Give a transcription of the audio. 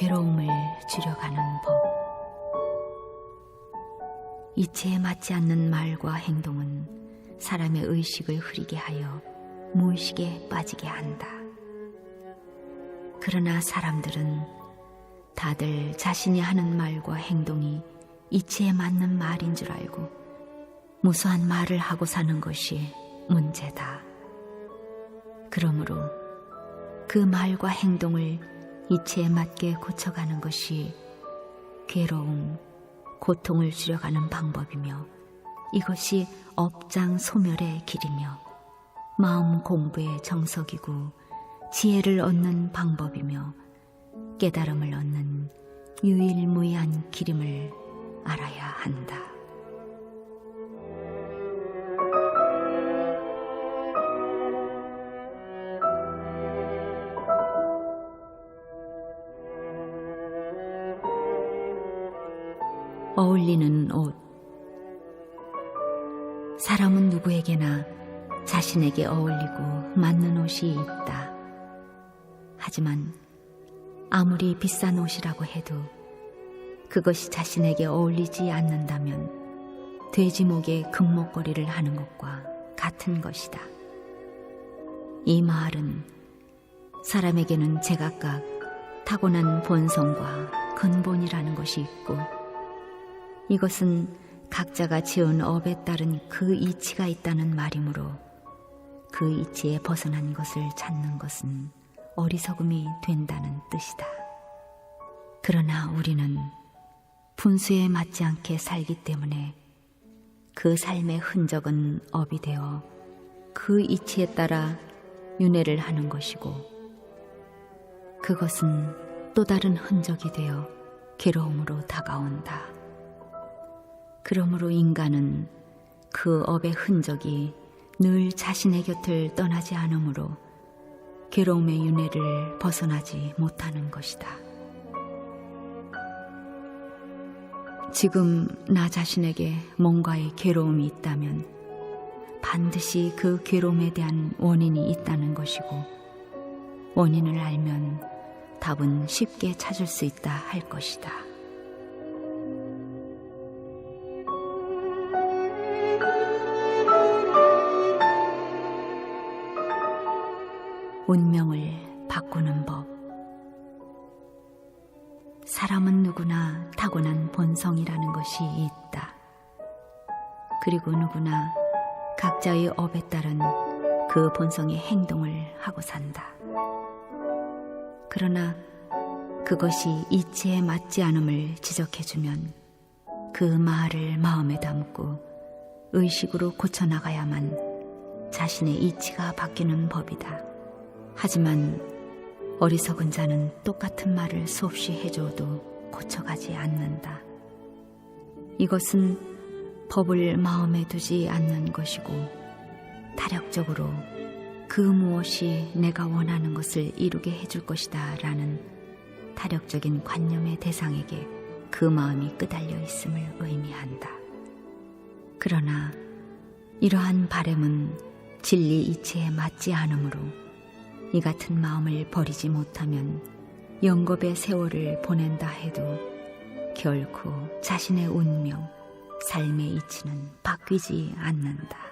괴로움을 줄여가는 법. 이치에 맞지 않는 말과 행동은 사람의 의식을 흐리게 하여 무의식에 빠지게 한다. 그러나 사람들은 다들 자신이 하는 말과 행동이 이치에 맞는 말인 줄 알고 무수한 말을 하고 사는 것이 문제다. 그러므로 그 말과 행동을 이치에 맞게 고쳐가는 것이 괴로움, 고통을 줄여가는 방법이며 이것이 업장 소멸의 길이며 마음 공부의 정석이고 지혜를 얻는 방법이며 깨달음을 얻는 유일무이한 길임을 알아야 한다. 어울리는 옷. 사람은 누구에게나 자신에게 어울리고 맞는 옷이 있다. 하지만 아무리 비싼 옷이라고 해도 그것이 자신에게 어울리지 않는다면 돼지 목에 금목걸이를 하는 것과 같은 것이다. 이 말은 사람에게는 제각각 타고난 본성과 근본이라는 것이 있고 이것은 각자가 지은 업에 따른 그 이치가 있다는 말이므로 그 이치에 벗어난 것을 찾는 것은 어리석음이 된다는 뜻이다. 그러나 우리는 분수에 맞지 않게 살기 때문에 그 삶의 흔적은 업이 되어 그 이치에 따라 윤회를 하는 것이고 그것은 또 다른 흔적이 되어 괴로움으로 다가온다. 그러므로 인간은 그 업의 흔적이 늘 자신의 곁을 떠나지 않으므로 괴로움의 윤회를 벗어나지 못하는 것이다. 지금 나 자신에게 뭔가의 괴로움이 있다면 반드시 그 괴로움에 대한 원인이 있다는 것이고 원인을 알면 답은 쉽게 찾을 수 있다 할 것이다. 운명을 바꾸는 법. 사람은 누구나 타고난 본성이라는 것이 있다. 그리고 누구나 각자의 업에 따른 그 본성의 행동을 하고 산다. 그러나 그것이 이치에 맞지 않음을 지적해주면 그 말을 마음에 담고 의식으로 고쳐나가야만 자신의 이치가 바뀌는 법이다. 하지만 어리석은 자는 똑같은 말을 수없이 해줘도 고쳐가지 않는다. 이것은 법을 마음에 두지 않는 것이고 타력적으로 그 무엇이 내가 원하는 것을 이루게 해줄 것이다 라는 타력적인 관념의 대상에게 그 마음이 끄달려 있음을 의미한다. 그러나 이러한 바램은 진리 이치에 맞지 않으므로 이 같은 마음을 버리지 못하면 영겁의 세월을 보낸다 해도 결코 자신의 운명, 삶의 이치는 바뀌지 않는다.